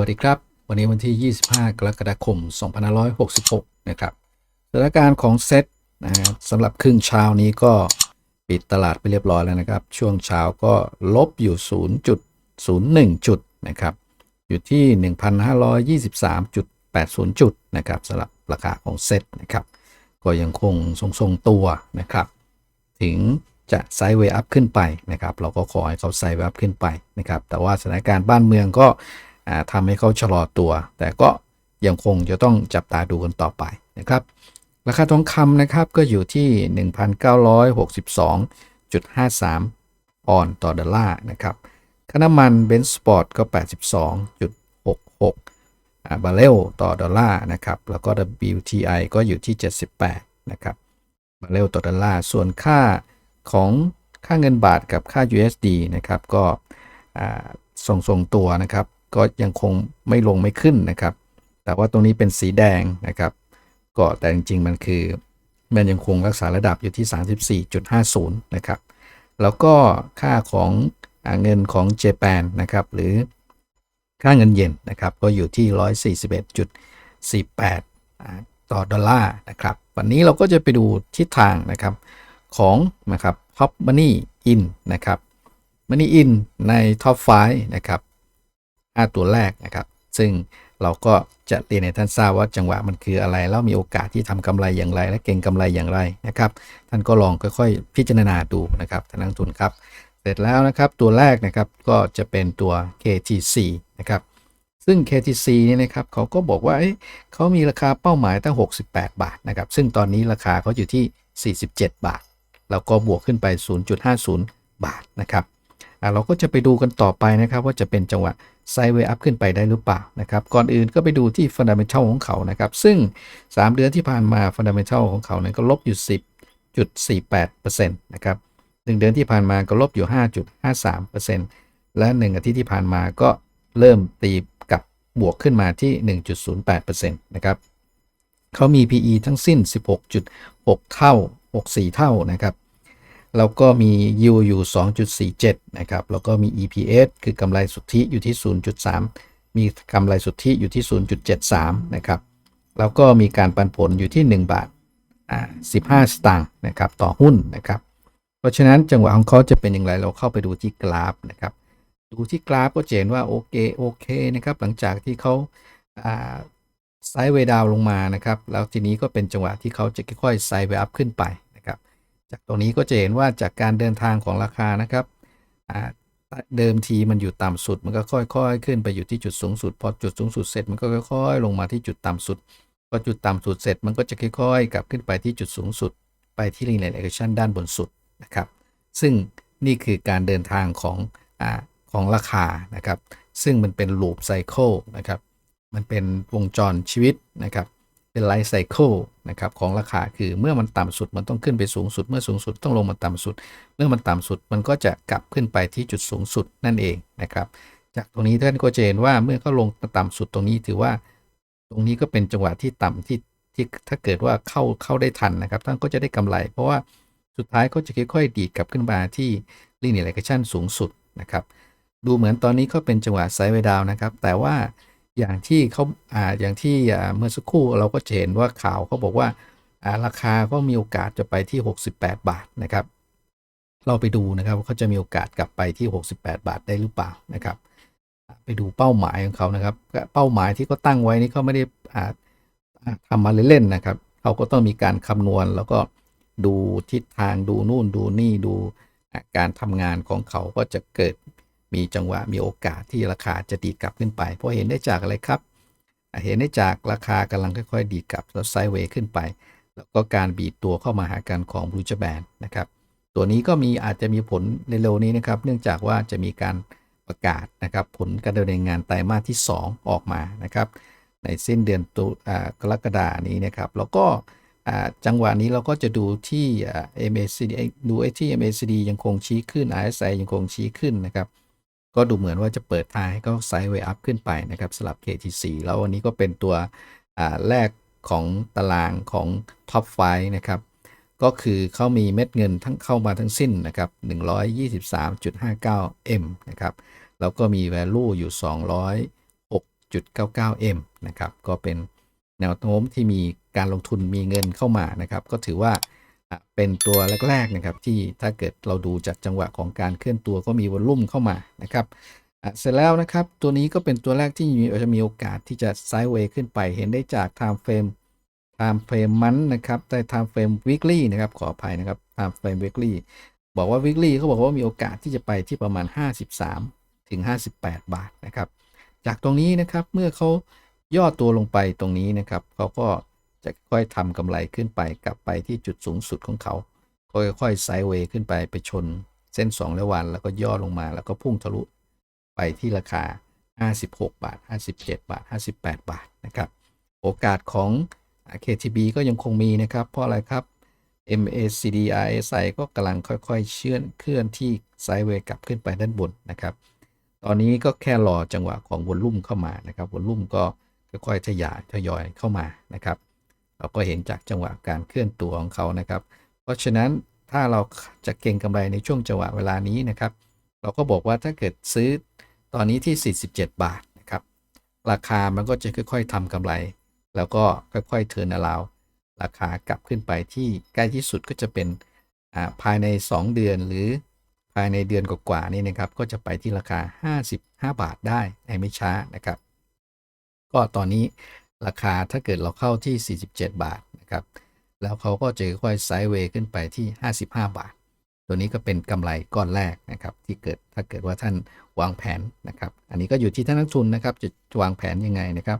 วัสดีครับ วันนี้วันที่ 25 กรกฎาคม 2566 นะครับสถานการณ์ของเซตนะฮะสำหรับครึ่งเช้านี้ก็ปิดตลาดไปเรียบร้อยแล้วนะครับ ช่วงเช้าก็ลบอยู่ 0.01 จุดนะครับ อยู่ที่ 1,523.80 จุดนะครับสำหรับราคาของเซตนะครับ ก็ยังคงทรงๆตัวนะครับ ถึงจะไซด์เวย์อัพขึ้นไปนะครับ เราก็ขอให้เขาไซด์เวย์อัพขึ้นไปนะครับ แต่ว่าสถานการณ์บ้านเมืองก็ ทำให้เขาชะลอตัว แต่ก็ยังคงจะต้องจับตาดูกันต่อไปนะครับ ราคาทองคำนะครับก็อยู่ที่ 1,962.53 ออนต่อดอลลาร์นะครับค่าน้ำมันเบนซ์สปอร์ตก็ 82.66อ่าบาร์เรลต่อดอลลาร์นะครับ แล้วก็ WTI ก็อยู่ที่ 78 นะครับ บาร์เรลต่อดอลลาร์ ส่วนค่าของค่าเงินบาทกับค่า USD นะครับ ก็อ่งทรงตัวนะครับ ก็ยังคงไม่ลงไม่ขึ้นนะครับ แต่ว่าตรงนี้เป็นสีแดงนะครับ ก็แต่จริงๆ มันคือ มันยังคงรักษาระดับอยู่ที่ 34.50 นะครับ แล้วก็ค่าของอเงินของเจแปนนะครับ หรือค่าเงินเยนนะครับ ก็อยู่ที่ 141.48 ต่อดอลลาร์นะครับ วันนี้เราก็จะไปดูทิศทางนะครับของนะครับ Top Money In นะครับ Money In ใน Top 5นะครับ 5 ตัวแรกนะครับ ซึ่งเราก็จะเรียนให้ท่านทราบว่าจังหวะมันคืออะไร แล้วมีโอกาสที่ทำกำไรอย่างไร และเก่งกำไรอย่างไรนะครับ ท่านก็ลองค่อยๆ พิจารณาดูนะครับท่านนักทุนครับ เสร็จแล้วนะครับตัวแรกนะครับก็จะเป็นตัว KTC นะครับซึ่ง KTC เนี่ยนะครับเขาก็บอกว่าเเขามีราคาเป้าหมายตั้ง 68 บาทนะครับซึ่งตอนนี้ราคาเขาอยู่ที่ 47 บาท แล้วก็บวกขึ้นไป 0.50 บาทนะครับเราก็จะไปดูกันต่อไปนะครับว่าจะเป็นจังหวะ ไซด์เวย์อัพขึ้นไปได้หรือเปล่านะครับ ก่อนอื่นก็ไปดูที่ฟันดัมเ n ทัลของเขานะครับ ซึ่ง 3 เดือนที่ผ่านมาฟันดัมเ n ทัลของเขาเนี่ยก็ลบอยู่ 10.48%นะครับ1เดือนที่ผ่านมาก็ลบอยู่ 5.53%และ 1 อาทิตย์ที่ผ่านมาก็เริ่มตีกลับบวกขึ้นมาที่ 1.08%นะครับเขามี PE ทั้งสิ้น 16.6 เท่า 64 เท่านะครับ แล้วก็มี yield อยู่ 2.47 นะครับ แล้วก็มี EPS คือกำไรสุทธิอยู่ที่ 0.3 มีกำไรสุทธิอยู่ที่ 0.73 นะครับ แล้วก็มีการปันผลอยู่ที่ 1 บาท15 สตางค์นะครับต่อหุ้นนะครับ เพราะฉะนั้นจังหวะของเขาจะเป็นอย่างไรเราเข้าไปดูที่กราฟนะครับ ดูที่กราฟก็เห็นว่าโอเคโอเคนะครับหลังจากที่เขาไซด์เวดาวลงมานะครับ แล้วทีนี้ก็เป็นจังหวะที่เขาจะค่อยๆไซด์เวอัพขึ้นไป จากตรงนี้ก็จะเห็นว่าจากการเดินทางของราคานะครับเดิมทีมันอยู่ต่ำสุด มันก็ค่อย ๆ ขึ้นไปอยู่ที่จุดสูงสุด พอจุดสูงสุดเสร็จมันก็ค่อย ๆ ลงมาที่จุดต่ำสุด พอจุดต่ำสุดเสร็จมันก็จะค่อย ๆ กลับขึ้นไปที่จุดสูงสุด ไปที่ linear regression ด้านบนสุดนะครับ ซึ่งนี่คือการเดินทางของอของราคานะครับ ซึ่งมันเป็น loop cycle นะครับ มันเป็นวงจรชีวิตนะครับ เป็นไลฟ์ไซเคิลนะครับของราคาคือเมื่อมันต่ำสุดมันต้องขึ้นไปสูงสุด เมื่อสูงสุดต้องลงมาต่ำสุด เมื่อมันต่ำสุดมันก็จะกลับขึ้นไปที่จุดสูงสุดนั่นเองนะครับ จากตรงนี้ท่านก็จะเห็นว่าเมื่อเขาลงมาต่ำสุดตรงนี้ถือว่า ตรงนี้ก็เป็นจังหวะที่ต่ำที่ที่ถ้าเกิดว่าเข้าเข้าได้ทันนะครับท่านก็จะได้กำไร เพราะว่าสุดท้ายก็จะค่อยๆ ดีดกลับขึ้นมาที่ linear regression สูงสุดนะครับดูเหมือนตอนนี้เขาเป็นจังหวะไซด์เวดาวนะครับแต่ว่า อย่างที่เขาอ่าอย่างที่เมื่อสักครู่เราก็เห็นว่าข่าวเขาบอกว่าราคาก็มีโอกาสจะไปที่ 68 บาทนะครับ เราไปดูนะครับเขาจะมีโอกาสกลับไปที่ 68 บาทได้หรือเปล่านะครับ ไปดูเป้าหมายของเขานะครับ เป้าหมายที่เขาตั้งไว้นี่เขาไม่ได้ทำมาเล่นๆนะครับเขาก็ต้องมีการคำนวณแล้วก็ดูทิศทางดูนู่นดูนี่ดูการทำงานของเขาก็จะเกิด มีจังหวะมีโอกาสที่ราคาจะดีดกลับขึ้นไป เพราะเห็นได้จากอะไรครับ เห็นได้จากราคากำลังค่อย ๆ ดีดกลับแล้วไซด์เวย์ขึ้นไป แล้วก็การบีบตัวเข้ามาหากันของบรูจแบนนะครับ ตัวนี้ก็มีอาจจะมีผลในเร็วนี้นะครับ เนื่องจากว่าจะมีการประกาศนะครับผลการดำเนินงานไตรมาสที่ 2 ออกมานะครับในสิ้นเดือนตุอ่ากรกฎานี้นะครับ แล้วก็จังหวะนี้เราก็จะดูที่อ่า MACD ดูไอ้ที่ MACD ยังคงชี้ขึ้น RSI ยังคงชี้ขึ้นนะครับ ก็ดูเหมือนว่าจะเปิดทางให้เขาไซด์เวย์อัพขึ้นไปนะครับสำหรับ KTC แล้ววันนี้ก็เป็นตัวแรกของตารางของ Top 5นะครับ ก็คือเขามีเม็ดเงินทั้งเข้ามาทั้งสิ้นนะครับ 123.59M นะครับ แล้วก็มี value อยู่ 3.99M นะครับ ก็เป็นแนวโน้มที่มีการลงทุนมีเงินเข้ามานะครับ ก็ถือว่า เป็นตัวแรกๆนะครับที่ถ้าเกิดเราดูจากจังหวะของการเคลื่อนตัวก็มีวอลลุ่มเข้ามานะครับอะเสร็จแล้วนะครับตัวนี้ก็เป็นตัวแรกที่มีจะมีโอกาสที่จะไซด์เวย์ขึ้นไป เห็นได้จาก time frame time frame มันนะครับแต่ time frame weekly นะครับขออภัยนะครับ time frame weekly บอกว่า weekly เขาบอกว่ามีโอกาสที่จะไปที่ประมาณ 53 ถึง 58 บาทนะครับ จากตรงนี้นะครับเมื่อเขาย่อตัวลงไปตรงนี้นะครับเขาก็ จะค่อยทำกำไรขึ้นไปกลับไปที่จุดสูงสุดของเขา ค่อยๆไซด์เวย์ขึ้นไปไปชน เส้น 2 และวัน แล้วก็ย่อลงมาแล้วก็พุ่งทะลุไปที่ราคา 56 บาท 57 บาท 58 บาทนะครับโอกาสของ KTB ก็ยังคงมีนะครับ เพราะอะไรครับ MACD RSI ก็กำลังค่อยๆเชื่อนเคลื่อนที่ไซด์เวย์กลับขึ้นไปด้านบนนะครับ ตอนนี้ก็แค่รอจังหวะของวอลลุ่มเข้ามานะครับวอลลุ่มก็ค่อยๆทยอยทยอยเข้ามานะครับ เราก็เห็นจากจังหวะการเคลื่อนตัวของเขานะครับ เพราะฉะนั้นถ้าเราจะเก็งกำไรในช่วงจังหวะเวลานี้นะครับ เราก็บอกว่าถ้าเกิดซื้อตอนนี้ที่ 47 บาทนะครับ ราคามันก็จะค่อย ๆทำกำไร แล้วก็ค่อยๆเทิร์นอลาวราคากลับขึ้นไปที่ใกล้ที่สุดก็จะเป็นภายใน 2 เดือนหรือภายในเดือนกว่าๆนี่นะครับ ก็จะไปที่ราคา 55 บาทได้ในไม่ช้านะครับ ก็ตอนนี้ ราคาถ้าเกิดเราเข้าที่ 47 บาทนะครับ แล้วเขาก็จะค่อยไซด์เวย์ขึ้นไปที่ 55 บาท ตัวนี้ก็เป็นกำไรก้อนแรกนะครับ ที่เกิดถ้าเกิดว่าท่านวางแผนนะครับ อันนี้ก็อยู่ที่ท่านนักทุนนะครับ จะวางแผนยังไงนะครับ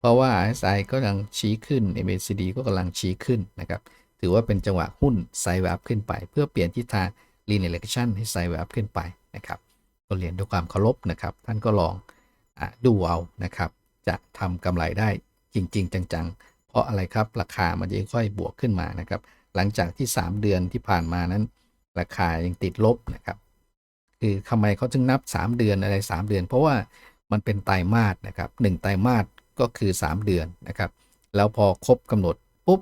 เพราะว่า RSI ก็กำลังชี้ขึ้น MACD ก็กำลังชี้ขึ้นนะครับ ถือว่าเป็นจังหวะหุ้นไซด์เวย์ขึ้นไป เพื่อเปลี่ยนทิศทาง linear regression ให้ไซด์เวย์ขึ้นไปนะครับก็เรียนด้วยความเคารพนะครับ ท่านก็ลองอดูเอานะครับ จะทำกำไรได้ จริง ๆ จังๆ เพราะอะไรครับราคามันจะค่อยๆบวกขึ้นมานะครับ หลังจากที่ 3 เดือนที่ผ่านมานั้น ราคายังติดลบนะครับ คือทำไมเขาจึงนับ 3 เดือนอะไร 3 เดือน เพราะว่ามันเป็นไตรมาสนะครับหนึ่งไตรมาสก็คือ 3 เดือนนะครับ แล้วพอครบกำหนดปุ๊บ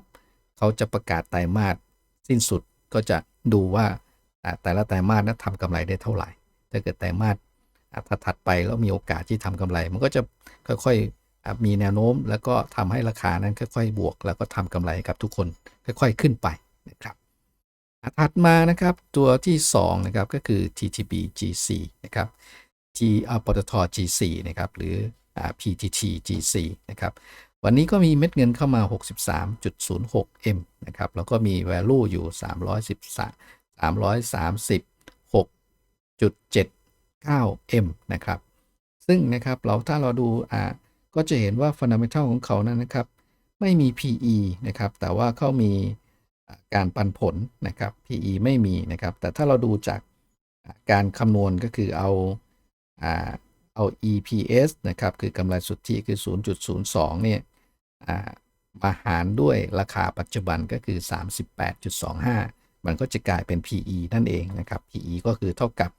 เขาจะประกาศไตรมาสสิ้นสุดก็จะดูว่าแต่ละไตรมาสนั้นทำกำไรได้เท่าไหร่ ถ้าเกิดไตรมาสอ่าถัดไปแล้วมีโอกาสที่ทำกำไร มันก็จะค่อย มีแนวโน้มแล้วก็ทำให้ราคานั้นค่อยๆ บวก แล้วก็ทำกำไรกับทุกคนค่อยๆขึ้นไปนะครับถัดมานะครับตัวที่2นะครับก็คือ TTB GC นะครับ T อ่าปตท G4 นะครับหรืออ PTT G4 นะครับวันนี้ก็มีเม็ดเงินเข้ามา 63.06 M นะครับแล้วก็มี value อยู่ 313 336.79 M นะครับซึ่งนะครับเราถ้าเราดูอ่า ก็จะเห็นว่า fundamental ของเขานั้นนะครับ ไม่มี PE นะครับ แต่ว่าเขามีการปันผลนะครับ PE ไม่มีนะครับ แต่ถ้าเราดูจากการคำนวณก็คือเอาอ่าเอา EPS นะครับ คือกำไรสุทธิคือ 0.02 เนี่ยมาหารด้วยราคาปัจจุบันก็คือ 38.25 มันก็จะกลายเป็น PE นั่นเองนะครับ PE ก็คือเท่ากับ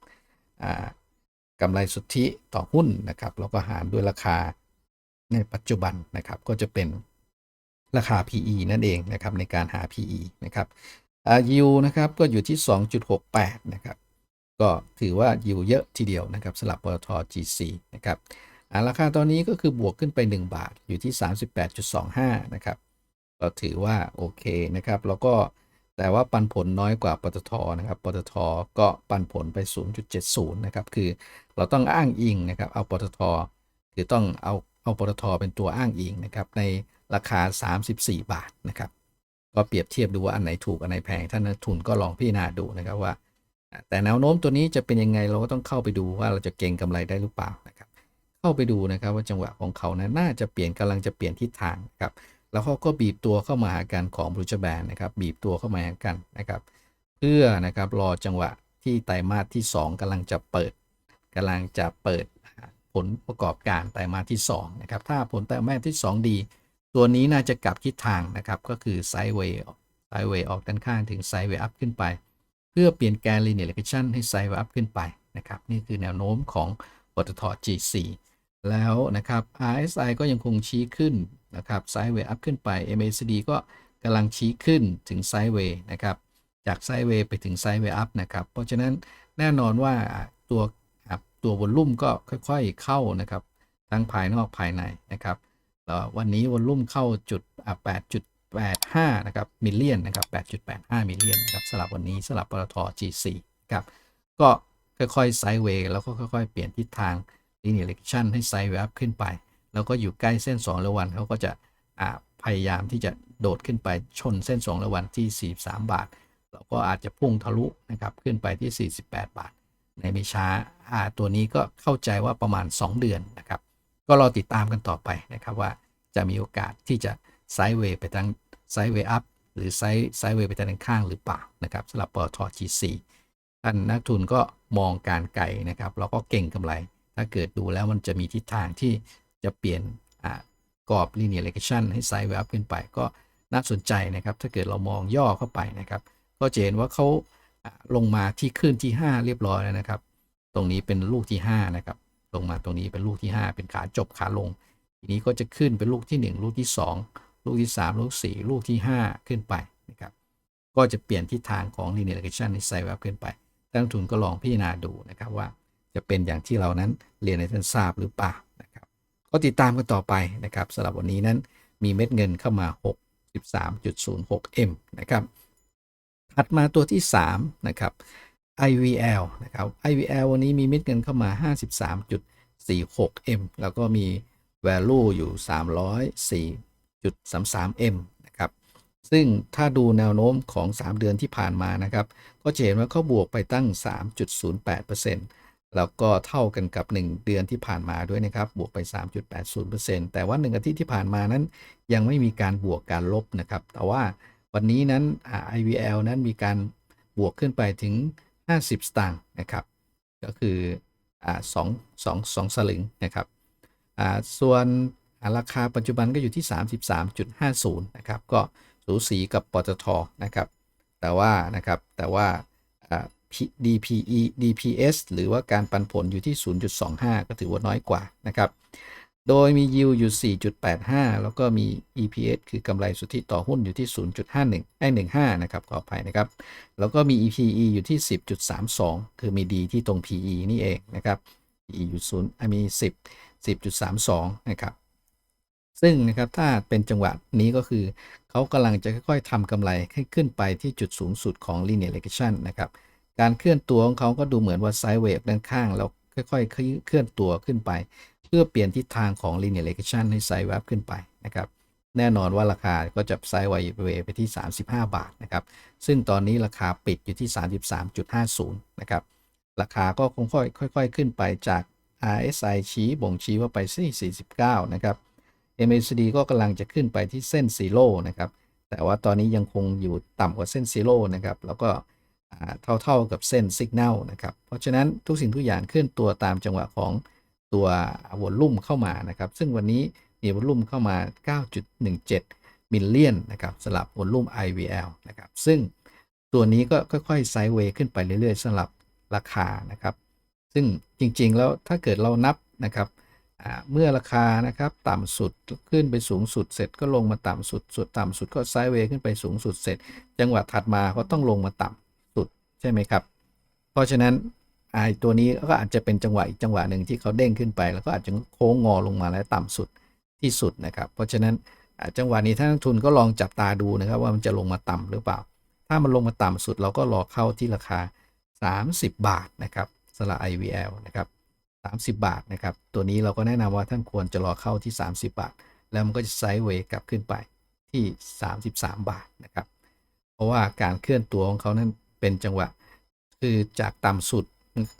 กำไรสุทธิต่อหุ้นนะครับ แล้วก็หารด้วยราคา ในปัจจุบันนะครับก็จะเป็นราคา PE นั่นเองนะครับในการหา PE นะครับอ่า yield นะครับก็อยู่ที่ 2.68 นะครับ ก็ถือว่า yield เยอะทีเดียวนะครับสำหรับปตท GC นะครับราคาตอนนี้ก็คือบวกขึ้นไป 1 บาทอยู่ที่ 38.25 นะครับ ก็ถือว่าโอเคนะครับแล้วก็แต่ว่าปันผลน้อยกว่าปตทนะครับปตทก็ปันผลไป 0.70 นะครับ คือเราต้องอ้างอิงนะครับเอาปตทคือต้องเอา เอาปตทเป็นตัวอ้างอิงนะครับในราคา 34 บาทนะครับก็เปรียบเทียบดูว่าอันไหนถูกอันไหนแพงท่านนักทุนก็ลองพิจารณาดูนะครับว่า แต่แนวโน้มตัวนี้จะเป็นยังไงเราก็ต้องเข้าไปดูว่าเราจะเก็งกำไรได้หรือเปล่านะครับเข้าไปดูนะครับว่าจังหวะของเขานะน่าจะเปลี่ยนกำลังจะเปลี่ยนทิศทางนะครับแล้วเขาก็บีบตัวเข้ามาหากันของบรูจแบนนะครับบีบตัวเข้ามาหากันนะครับเพื่อนะครับรอจังหวะที่ไตรมาสที่ 2กำลังจะเปิดกำลังจะเปิด ผลประกอบการไตรมาสที่2นะครับถ้าผลไตรมาสที่ 2 ดี ตัวนี้น่าจะกลับทิศทางนะครับก็คือไซด์เวย์ไซด์เวย์ออกด้านข้างถึงไซด์เวย์อัพขึ้นไป เพื่อเปลี่ยนแกน linear regression ให้ไซด์เวย์อัพขึ้นไปนะครับนี่คือแนวโน้มของปตท G4 แล้วนะครับ RSI ก็ยังคงชี้ขึ้นนะครับไซด์เวย์อัพขึ้นไป MACD ก็กำลังชี้ขึ้นถึงไซด์เวย์นะครับจากไซด์เวย์ไปถึงไซด์เวย์อัพนะครับเพราะฉะนั้นแน่นอนว่าตัว ตัววอลลุ่มก็ค่อยๆเข้านะครับ ทั้งภายนอกภายในนะครับแล้ววันนี้วอลลุ่มเข้าจุดอะ8.85นะครับมิลเลียนนะครับ8.85มิลเลียนนะครับสลับวันนี้สลับปตท G4 ครับก็ค่อยๆไซด์เวย์แล้วก็ค่อยๆ เปลี่ยนทิศทาง linear regression ให้ไซด์เวย์อัพขึ้นไป แล้วก็อยู่ใกล้เส้น2ระวันเขาก็จะอ่าพยายามที่จะโดดขึ้นไปชนเส้น2ระวันที่ 43 บาท เราก็อาจจะพุ่งทะลุนะครับขึ้นไปที่ 48 บาท ในไม่ช้าตัวนี้ก็เข้าใจว่าประมาณ 2 เดือนนะครับ ก็รอติดตามกันต่อไปนะครับว่าจะมีโอกาสที่จะไซด์เวย์ไปทางไซด์เวย์อัพหรือไซด์ไซด์เวย์ไปทางข้างหรือเปล่านะครับสำหรับปตท G4 ท่านนักทุนก็มองการไกลนะครับแล้วก็เก่งกำไร ถ้าเกิดดูแล้วมันจะมีทิศทางที่จะเปลี่ยนกรอบ linear regression ให้ไซด์เวย์อัพขึ้นไป ก็น่าสนใจนะครับ ถ้าเกิดเรามองย่อเข้าไปนะครับ ก็จะเห็นว่าเขา ลงมาที่ขึ้นที่ 5 เรียบร้อยแล้วนะครับ ตรงนี้เป็นลูกที่ 5 นะครับ ลงมาตรงนี้เป็นลูกที่ 5 เป็นขาจบขาลง ทีนี้ก็จะขึ้นเป็นลูกที่ 1 ลูกที่ 2 ลูกที่ 3 ลูกที่4ลูกที่ 5 ขึ้นไปนะครับ ก็จะเปลี่ยนทิศทางของ linear regression ในไซด์เวย์ขึ้นไปนักลงทุนก็ลองพิจารณาดูนะครับว่าจะเป็นอย่างที่เรานั้นเรียนในท่านทราบหรือเปล่านะครับ ก็ติดตามกันต่อไปนะครับสำหรับวันนี้นั้นมีเม็ดเงินเข้ามา 63.06 M นะครับ ถัดมาตัวที่ 3 นะครับ IVL นะครับ IVL วันนี้มีเม็ดเงินเข้ามา 53.46 M แล้วก็มี value อยู่ 304.33 M นะครับ ซึ่งถ้าดูแนวโน้มของ 3 เดือนที่ผ่านมานะครับ ก็จะเห็นว่าเขาบวกไปตั้ง 3.08%แล้วก็เท่ากันกับ 1 เดือนที่ผ่านมาด้วยนะครับ บวกไป 3.80%แต่ว่า 1 อาทิตย์ที่ผ่านมานั้น ยังไม่มีการบวกการลบนะครับ แต่ว่า วันนี้นั้นอ่า IVL นั้นมีการบวกขึ้นไปถึง 50 สตางค์นะครับ ก็คืออ่าสองสองสองสลึงนะครับส่วนราคาปัจจุบันก็อยู่ที่ 33.50 นะครับ ก็สูสีกับปตทนะครับ แต่ว่านะครับแต่ว่า DPE DPS หรือว่าการปันผลอยู่ที่ 0.25 ก็ถือว่าน้อยกว่านะครับ โดยมี yield อยู่ 4.85 แล้วก็มี EPS คือกำไรสุทธิต่อหุ้นอยู่ที่ 0.51ไอ้15 นะครับ ขออภัยนะครับ แล้วก็มี EPE อยู่ที่ 10.32 คือมีดีที่ตรง PE นี่เองนะครับ PE อยู่0มี 10 10.32 นะครับ ซึ่งนะครับถ้าเป็นจังหวะนี้ก็คือ เขากำลังจะค่อยๆทำกำไรให้ขึ้นไปที่จุดสูงสุดของ linear regression นะครับ การเคลื่อนตัวของเขาก็ดูเหมือนว่าไซด์เวฟด้านข้างแล้ว ค่อยๆ เคลื่อนตัวขึ้นไป เพื่อเปลี่ยนทิศทางของ linear regression ให้ไซด์เวฟขึ้นไปนะครับแน่นอนว่าราคาก็จะไซด์เวไปที่ 35 บาทนะครับซึ่งตอนนี้ราคาปิดอยู่ที่ 33.50นะครับราคาก็คงค่อยๆ ขึ้นไปจาก RSI ชี้บ่งชี้ว่าไปที่49นะครับ MACD ก็กำลังจะขึ้นไปที่เส้นซีโร่นะครับแต่ว่าตอนนี้ยังคงอยู่ต่ำกว่าเส้นซีโร่นะครับแล้วก็ เท่าๆกับเส้นสัญญาณนะครับ เพราะฉะนั้นทุกสิ่งทุกอย่างเคลื่อนตัวตามจังหวะของตัววอลลุ่มเข้ามานะครับ ซึ่งวันนี้มีวอลลุ่มเข้ามา 9.17 มิลเลียนนะครับสำหรับวอลลุ่ม IVL นะครับ ซึ่งตัวนี้ก็ค่อยๆไซด์เวย์ขึ้นไปเรื่อยๆสำหรับราคานะครับ ซึ่งจริงๆแล้วถ้าเกิดเรานับนะครับเมื่อราคานะครับต่ำสุดขึ้นไปสูงสุดเสร็จก็ลงมาต่ำสุด สุดต่ำสุดก็ไซด์เวย์ขึ้นไปสูงสุดเสร็จ จังหวะถัดมาก็ต้องลงมาต่ำ ใช่ไหมครับ เพราะฉะนั้นไอ้ตัวนี้ก็อาจจะเป็นจังหวะอีกจังหวะหนึ่งที่เขาเด้งขึ้นไป แล้วก็อาจจะโค้งงอลงมาและต่ำสุดที่สุดนะครับ เพราะฉะนั้นจังหวะนี้ท่านักทุนก็ลองจับตาดูนะครับว่ามันจะลงมาต่ำหรือเปล่า ถ้ามันลงมาต่ำสุดเราก็รอเข้าที่ราคา 30 บาทนะครับสละ IVL นะครับ 30 บาทนะครับ ตัวนี้เราก็แนะนำว่าท่านควรจะรอเข้าที่ 30 บาท แล้วมันก็จะไซด์เวย์กลับขึ้นไปที่ 33 บาทนะครับ เพราะว่าการเคลื่อนตัวของเขานั้น เป็นจังหวะ คือจากต่ำสุด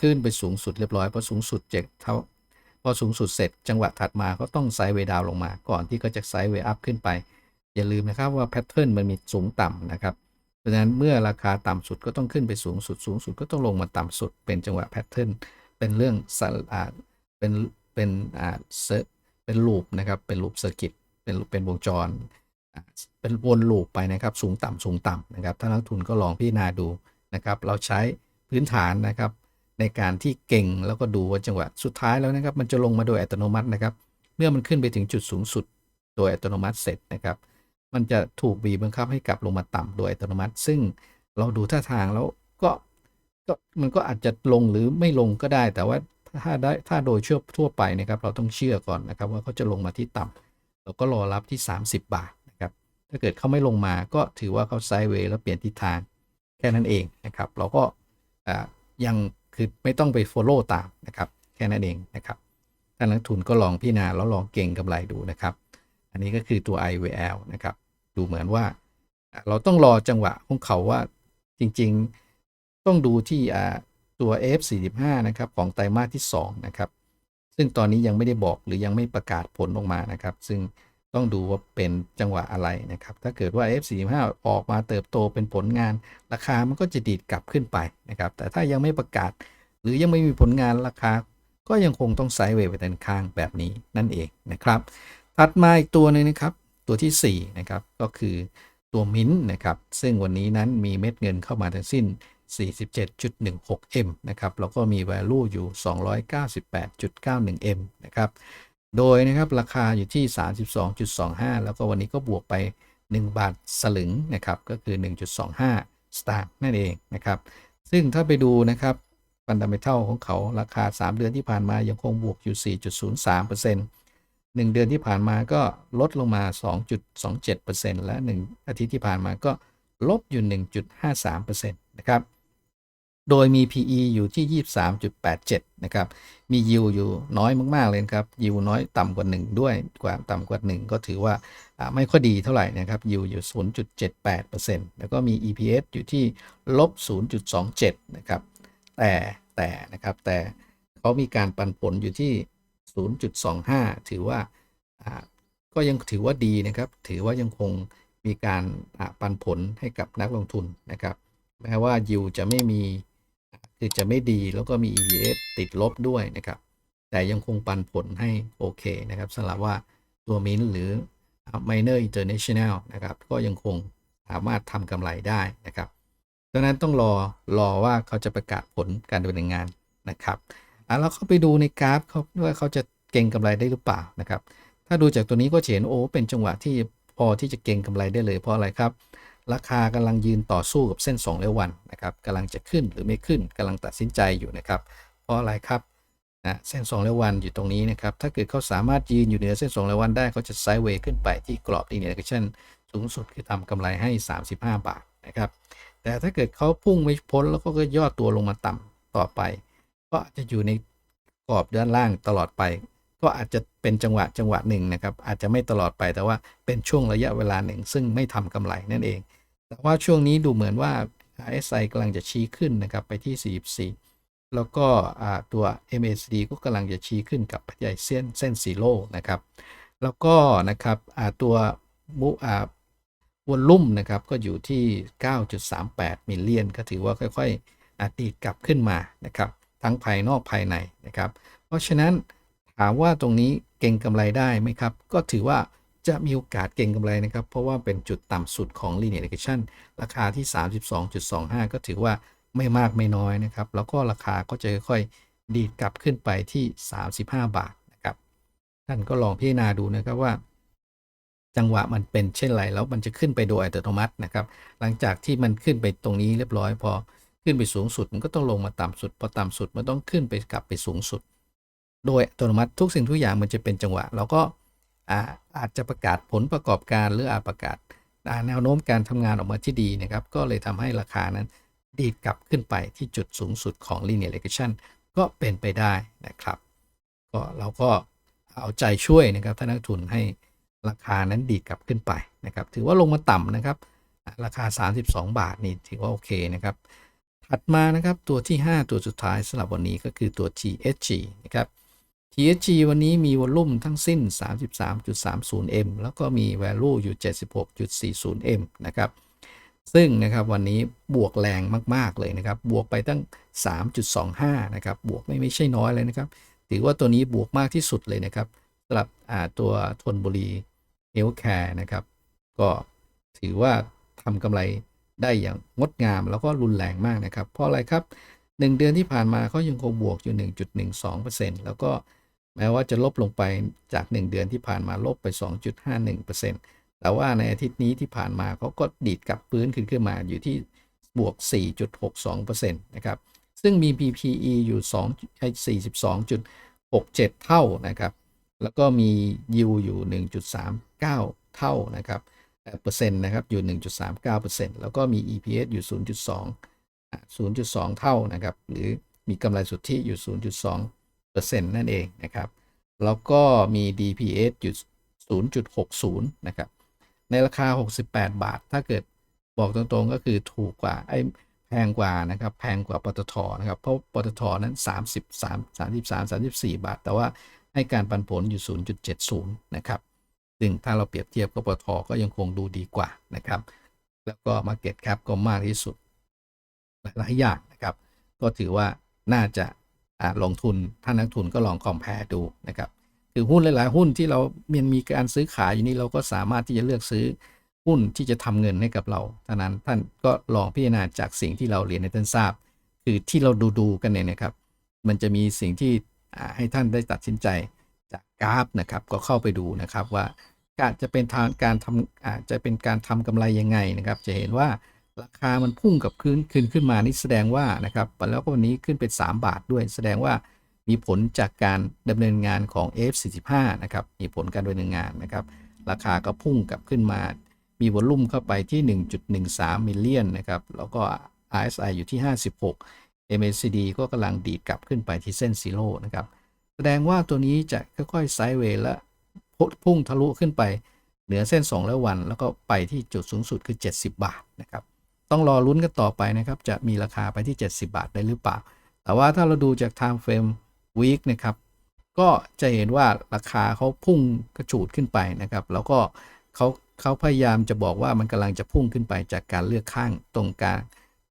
ขึ้นไปสูงสุดเรียบร้อยพอสูงสุดเจ็ดเท่าพอสูงสุดเสร็จจังหวะถัดมาก็ต้องไซด์เวดาวลงมา ก่อนที่ก็จะไซด์เวอัพขึ้นไป อย่าลืมนะครับว่าแพทเทิร์นมันมีสูงต่ำนะครับเพราะฉะนั้นเมื่อราคาต่ำสุดก็ต้องขึ้นไปสูงสุดสูงสุดก็ต้องลงมาต่ำสุด เป็นจังหวะแพทเทิร์นเป็นเรื่องสลอ่าเป็นเป็นอ่าเซเป็นลูปนะครับเป็นลูปเซอร์กิตเป็นเป็นวงจร เป็นวนลูปไปนะครับ สูงต่ำสูงต่ำนะครับ ถ้านักทุนก็ลองพิจารณาดูนะครับ เราใช้พื้นฐานนะครับ ในการที่เก่งแล้วก็ดูว่าจังหวะสุดท้ายแล้วนะครับ มันจะลงมาโดยอัตโนมัตินะครับ เมื่อมันขึ้นไปถึงจุดสูงสุด โดยอัตโนมัติเสร็จนะครับ มันจะถูกบีบบังคับให้กลับลงมาต่ำโดยอัตโนมัติ ซึ่งเราดูท่าทางแล้วก็ก็มันก็อาจจะลงหรือไม่ลงก็ได้ แต่ว่าถ้าได้ถ้าโดยเชื่อทั่วไปนะครับ เราต้องเชื่อก่อนนะครับ ว่าเขาจะลงมาที่ต่ำเราก็รอรับที่ 30 บาท ถ้าเกิดเขาไม่ลงมาก็ถือว่าเขาไซด์เวย์แล้วเปลี่ยนทิศทางแค่นั้นเองนะครับ เราก็ยังคือไม่ต้องไป follow ตามนะครับ แค่นั้นเองนะครับท่านักทุนก็ลองพิจารณาแล้วลองเก่งกำไรดูนะครับ อันนี้ก็คือตัว IVL นะครับ ดูเหมือนว่า เราต้องรอจังหวะของเขาว่าจริงๆต้องดูที่ตัว F45 นะครับของไตรมาสที่2นะครับ ซึ่งตอนนี้ยังไม่ได้บอกหรือยังไม่ประกาศผลออกมานะครับ ซึ่ง ต้องดูว่าเป็นจังหวะอะไรนะครับ ถ้าเกิดว่า F45 ออกมาเติบโตเป็นผลงาน ราคามันก็จะดีดกลับขึ้นไปนะครับ แต่ถ้ายังไม่ประกาศ หรือยังไม่มีผลงานราคา ก็ยังคงต้องไซด์เวย์ไปด้านข้างแบบนี้นั่นเองนะครับ ถัดมาอีกตัวหนึงนะครับ ตัวที่4นะครับก็คือตัวมิ้นท์นะครับ ซึ่งวันนี้นั้นมีเม็ดเงินเข้ามาทั้งสิ้น 47.16M นะครับแล้วก็มี value อยู่ 298.91M นะครับ โดยนะครับราคาอยู่ที่ 32.25 แล้วก็วันนี้ก็บวกไป 1 บาทสลึงนะครับก็คือ 1.25 สตางค์นั่นเองนะครับซึ่งถ้าไปดูนะครับฟันดัมเบลของเขาราคา 3 เดือนที่ผ่านมายังคงบวกอยู่ 4.03% 1 เดือนที่ผ่านมาก็ลดลงมา 2.27%และ 1 อาทิตย์ที่ผ่านมาก็ลบอยู่ 1.53%นะครับ โดยมี PE อยู่ที่ 23.87 นะครับ มี yield อยู่น้อยมาก ๆ เลยครับ yield น้อยต่ำกว่า 1 ด้วย กว่าต่ำกว่า 1 ก็ถือว่าไม่ค่อยดีเท่าไหร่นะครับ yield อยู่ 0.78%แล้วก็มี EPS อยู่ที่ลบ 0.27 นะครับ แต่แต่นะครับ แต่เขามีการปันผลอยู่ที่ 0.25 ถือว่าก็ยังถือว่าดีนะครับ ถือว่ายังคงมีการปันผลให้กับนักลงทุนนะครับแม้ว่า yield จะไม่มี คือจะไม่ดีแล้วก็มี EPS ติดลบด้วยนะครับ แต่ยังคงปันผลให้โอเคนะครับสำหรับว่าตัวมินหรือ Miner International นะครับ ก็ยังคงสามารถทำกำไรได้นะครับดังนั้นต้องรอรอว่าเขาจะประกาศผลการดำเนินงานนะครับอะแล้วเข้าไปดูในกราฟเขาว่าเขาจะเก่งกำไรได้หรือเปล่านะครับ ถ้าดูจากตัวนี้ก็เห็นโอ้เป็นจังหวะที่พอที่จะเก่งกำไรได้เลยเพราะอะไรครับ ราคากำลังยืนต่อสู้กับเส้น2เร็ววันนะครับกำลังจะขึ้นหรือไม่ขึ้นกำลังตัดสินใจอยู่นะครับ เพราะอะไรครับนะเส้น2เร็ววันอยู่ตรงนี้นะครับ ถ้าเกิดเขาสามารถยืนอยู่เหนือเส้น2เร็ววันได้เขาจะไซด์เวย์ขึ้นไปที่กรอบ linear action สูงสุดคือทำกำไรให้ 35 บาทนะครับ แต่ถ้าเกิดเขาพุ่งไม่พ้นแล้วก็ย่อตัวลงมาต่ำต่อไป ก็จจะอยู่ในกรอบด้านล่างตลอดไป ก็อาจจะเป็นจังหวะจังหวะหนึ่งนะครับ อาจจะไม่ตลอดไปแต่ว่าเป็นช่วงระยะเวลาหนึ่ง ซึ่งไม่ทำกำไรนั่นเอง แต่ว่าช่วงนี้ดูเหมือนว่า RSI กำลังจะชี้ขึ้นนะครับไปที่ 44 แล้วก็ตัว MACD ก็กำลังจะชี้ขึ้นกับปัจจัยเส้นเส้นสีโลนะครับ แล้วก็นะครับตัวบุอ่าวอลลุ่มนะครับก็อยู่ที่ 9.38มิลเลียนก็ถือว่าค่อยๆอตีดกลับขึ้นมานะครับ ทั้งภายนอกภายในนะครับ เพราะฉะนั้นถามว่าตรงนี้เก่งกำไรได้ไหมครับ ก็ถือว่า จะมีโอกาสเก่งกำไรนะครับ เพราะว่าเป็นจุดต่ำสุดของ linear regression ราคาที่ 32.25 ก็ถือว่าไม่มากไม่น้อยนะครับ แล้วก็ราคาก็จะค่อยๆดีดกลับขึ้นไปที่ 35 บาทนะครับ ท่านก็ลองพิจารณาดูนะครับว่า จังหวะมันเป็นเช่นไรแล้วมันจะขึ้นไปโดยอัตโนมัตินะครับ หลังจากที่มันขึ้นไปตรงนี้เรียบร้อยพอขึ้นไปสูงสุดมันก็ต้องลงมาต่ำสุดพอต่ำสุดมันต้องขึ้นไปกลับไปสูงสุด โดยอัตโนมัติทุกสิ่งทุกอย่างมันจะเป็นจังหวะเราก็ อาอาจจะประกาศผลประกอบการหรืออาจประกาศาแนวโน้มการทำงานออกมาที่ดีนะครับ ก็เลยทำให้ราคานั้นดีดกลับขึ้นไปที่จุดสูงสุดของ linear regression ก็เป็นไปได้นะครับ ก็เราก็เอาใจช่วยนะครับท่านนักทุนให้ราคานั้นดีดกลับขึ้นไปนะครับ ถือว่าลงมาต่ำนะครับ ราคา 32 บาทนี่ถือว่าโอเคนะครับ ถัดมานะครับตัวที่ 5 ตัวสุดท้ายสำหรับวันนี้ก็คือตัว TSG นะครับ TSG วันนี้มีวอลลุ่มทั้งสิ้น 33.30M แล้วก็มี value อยู่ 76.40M นะครับ ซึ่งนะครับวันนี้บวกแรงมาก ๆ เลยนะครับ บวกไปตั้ง 3.25 นะครับ บวกไม่ไม่ใช่น้อยเลยนะครับ ถือว่าตัวนี้บวกมากที่สุดเลยนะครับสำหรับตัวทนบุรีเฮลแคร์นะครับ ก็ถือว่าทำกำไรได้อย่างงดงามแล้วก็รุนแรงมากนะครับ เพราะอะไรครับ 1 เดือนที่ผ่านมาเขายังคงบวกอยู่ 1.12%แล้วก็ แม้ว่าจะลบลงไปจาก 1 เดือนที่ผ่านมาลบไป 2.51%แต่ว่าในอาทิตย์นี้ที่ผ่านมาเขาก็ดีดกลับพื้นขึ้นขึ้นมาอยู่ที่บวก 4.62%นะครับ ซึ่งมี PPE อยู่2ไอ้42.67 เท่านะครับ แล้วก็มี yield อยู่ 1.39 เท่านะครับเปอร์เซ็นต์นะครับ อยู่ 1.39%แล้วก็มี EPS อยู่ 0.2อะ0.2 เท่านะครับ หรือมีกำไรสุทธิอยู่ 0.2 นั่นเองนะครับ แล้วก็มี DPS อยู่0.60 นะครับ ในราคา 68 บาท ถ้าเกิดบอกตรงๆก็คือถูกกว่าไอ้แพงกว่านะครับ แพงกว่าปตทนะครับ เพราะปตทนั้น 33 33 34 บาท แต่ว่าให้การปันผลอยู่ 0.70 นะครับซึ่งถ้าเราเปรียบเทียบกับปตทก็ยังคงดูดีกว่านะครับ แล้วก็ Market Cap ก็มากที่สุด หลายๆอย่างนะครับ ก็ถือว่าน่าจะ ลงทุนท่านนักทุนก็ลองคอมเพลดูนะครับคือหุ้นหลาย ๆ หุ้นที่เราเมียนมีการซื้อขายอยู่นี่เราก็สามารถที่จะเลือกซื้อหุ้นที่จะทำเงินให้กับเราท่านั้นท่านก็ลองพิจารณาจากสิ่งที่เราเรียนในท่านทราบ คือที่เราดูดูกันเนี่ยนะครับ มันจะมีสิ่งที่ให้ท่านได้ตัดสินใจจากกราฟนะครับ ก็เข้าไปดูนะครับว่าการจะเป็นทางการทำอาจจะเป็นการทำกำไรยังไงนะครับ จะเห็นว่า ราคามันพุ่งกับคืนขึ้นขึ้นมานี่แสดงว่านะครับแล้วก็วันนี้ขึ้นเป็น 3 บาทด้วย แสดงว่ามีผลจากการดำเนินงานของ F45 นะครับมีผลการดำเนินงานนะครับ ราคาก็พุ่งกลับขึ้นมา มีวอลลุ่มเข้าไปที่ 1.13 มิลเลียนนะครับแล้วก็ RSI อยู่ที่ 56 MACD ก็กำลังดีดกลับขึ้นไปที่เส้นซีโร่นะครับแสดงว่าตัวนี้จะค่อยๆไซด์เวย์และพุ่งทะลุขึ้นไปเหนือเส้น 2 แล้ววัน แล้วก็ไปที่จุดสูงสุดคือ 70 บาทนะครับ ต้องรอลุ้นกันต่อไปนะครับ จะมีราคาไปที่ 70 บาทได้หรือเปล่า แต่ว่าถ้าเราดูจาก time frame week นะครับ ก็จะเห็นว่าราคาเขาพุ่งกระฉูดขึ้นไปนะครับ แล้วก็เขาเขาพยายามจะบอกว่ามันกำลังจะพุ่งขึ้นไปจากการเลือกข้างตรงกลาง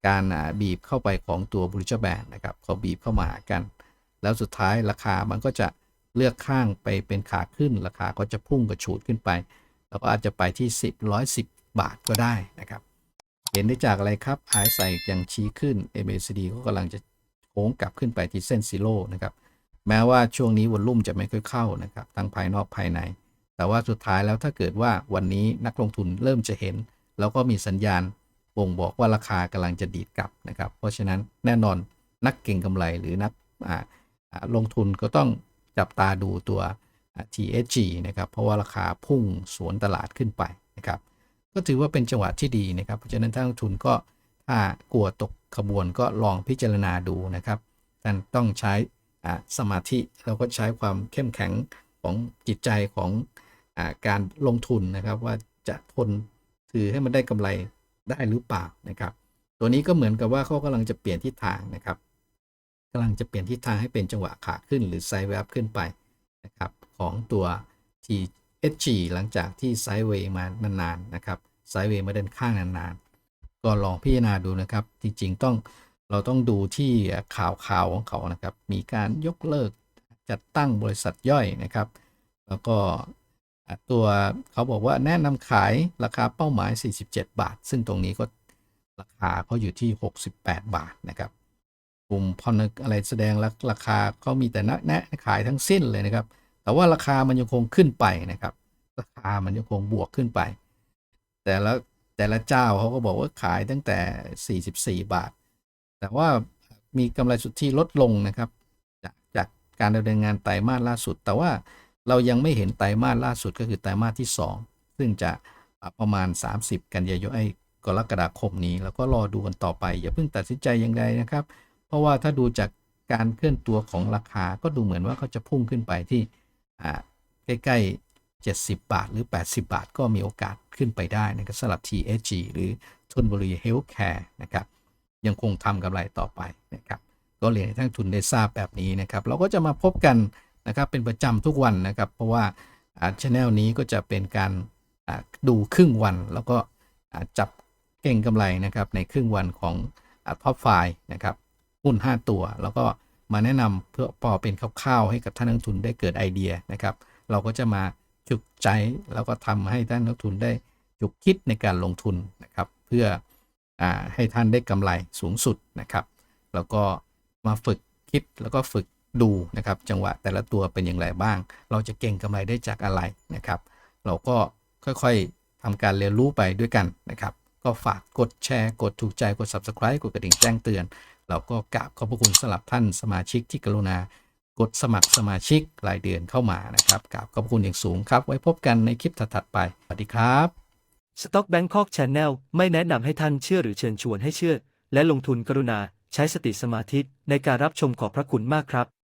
การบีบเข้าไปของตัวบริจแบนนะครับเขาบีบเข้ามาหากัน แล้วสุดท้ายราคามันก็จะเลือกข้างไปเป็นขาขึ้น ราคาก็จะพุ่งกระฉูดขึ้นไป แล้วก็อาจจะไปที่ 10 110 บาทก็ได้นะครับ เห็นได้จากอะไรครับหายใส่ยังชี้ขึ้น MACD ก็กำลังจะโค้งกลับขึ้นไปที่เส้นซีโร่นะครับ แม้ว่าช่วงนี้วอลลุ่มจะไม่ค่อยเข้านะครับ ทั้งภายนอกภายใน แต่ว่าสุดท้ายแล้วถ้าเกิดว่าวันนี้นักลงทุนเริ่มจะเห็น แล้วก็มีสัญญาณบ่งบอกว่าราคากำลังจะดีดกลับนะครับ เพราะฉะนั้นแน่นอนนักเก็งกำไรหรือนักลงทุนก็ต้องจับตาดูตัว TSG นะครับ เพราะว่าราคาพุ่งสวนตลาดขึ้นไปนะครับ ก็ถือว่าเป็นจังหวะที่ดีนะครับเพราะฉะนั้นถ้านักลงทุนก็ถ้ากลัวตกขบวนก็ลองพิจารณาดูนะครับท่านต้องใช้สมาธิแล้วก็ใช้ความเข้มแข็งของจิตใจของอการลงทุนนะครับ ว่าจะทนถือให้มันได้กำไรได้หรือเปล่านะครับ ตัวนี้ก็เหมือนกับว่าเขากำลังจะเปลี่ยนทิศทางนะครับกำลังจะเปลี่ยนทิศทางให้เป็นจังหวะขาขึ้น หรือไซด์เวฟขึ้นไปนะครับของตัว SG หลังจากที่ไซด์เวย์มานานๆนะครับไซด์เวย์มาเดินข้างนานๆ ก็ลองพิจารณาดูนะครับ จริงๆต้องเราต้องดูที่ข่าวข่าวของเขานะครับ มีการยกเลิกจัดตั้งบริษัทย่อยนะครับ แล้วก็ตัวเขาบอกว่าแนะนำขายราคาเป้าหมาย 47 บาท ซึ่งตรงนี้ก็ราคาเขาอยู่ที่ 68 บาทนะครับกลุ่มพอนอะไรแสดงราคาเขามีแต่แนะแนะขายทั้งสิ้นเลยนะครับ แต่ว่าราคามันยังคงขึ้นไปนะครับ ราคามันยังคงบวกขึ้นไป แต่ละแต่ละเจ้าเขาก็บอกว่าขายตั้งแต่ 44 บาท แต่ว่ามีกำไรสุทธิลดลงนะครับ จากจากการดำเนินงานไตรมาสล่าสุด แต่ว่าเรายังไม่เห็นไตรมาสล่าสุดก็คือไตรมาสที่ 2 ซึ่งจะประมาณ 30 กันยายนไอ้กรกฎาคมนี้ แล้วก็รอดูกันต่อไป อย่าเพิ่งตัดสินใจอย่างใดนะครับ เพราะว่าถ้าดูจากการเคลื่อนตัวของราคาก็ดูเหมือนว่าเขาจะพุ่งขึ้นไปที่ ใกล้ๆ 70 บาท หรือ 80 บาท ก็มีโอกาสขึ้นไปได้นะครับสำหรับ TSG หรือทนบุรีเฮลท์แคร์นะครับยังคงทำกำไรต่อไปนะครับก็เรียนให้ท่านทุนได้ทราบแบบนี้นะครับ เราก็จะมาพบกันนะครับเป็นประจำทุกวันนะครับ เพราะว่าช anel นี้ก็จะเป็นการดูครึ่งวัน แล้วก็จับเก่งกำไรนะครับในครึ่งวันของท็อปไฟนะครับหุ้น 5 ตัวแล้วก็ มาแนะนำเพื่อพอเป็นคร่าวๆให้กับท่านนักทุนได้เกิดไอเดียนะครับ เราก็จะมาจุกใจแล้วก็ทำให้ท่านนักทุนได้จุกคิดในการลงทุนนะครับ เพื่ออให้ท่านได้กำไรสูงสุดนะครับ แล้วก็มาฝึกคิดแล้วก็ฝึกดูนะครับ จังหวะแต่ละตัวเป็นอย่างไรบ้าง เราจะเก่งกำไรได้จากอะไรนะครับ เราก็ค่อยๆทำการเรียนรู้ไปด้วยกันนะครับ ก็ฝากกดแชร์ กดถูกใจกด subscribe กดกระดิ่งแจ้งเตือน เราก็กราบขอบพระคุณสำหรับท่านสมาชิกที่กรุณากดสมัครสมาชิกรายเดือนเข้ามานะครับกราบขอบพระคุณอย่างสูงครับ ไว้พบกันในคลิปถัดๆไป สวัสดีครับ Stock Bangkok Channel ไม่แนะนำให้ท่านเชื่อหรือเชิญชวนให้เชื่อ และลงทุนกรุณา ใช้สติสมาธิในการรับชมขอบพระคุณมากครับ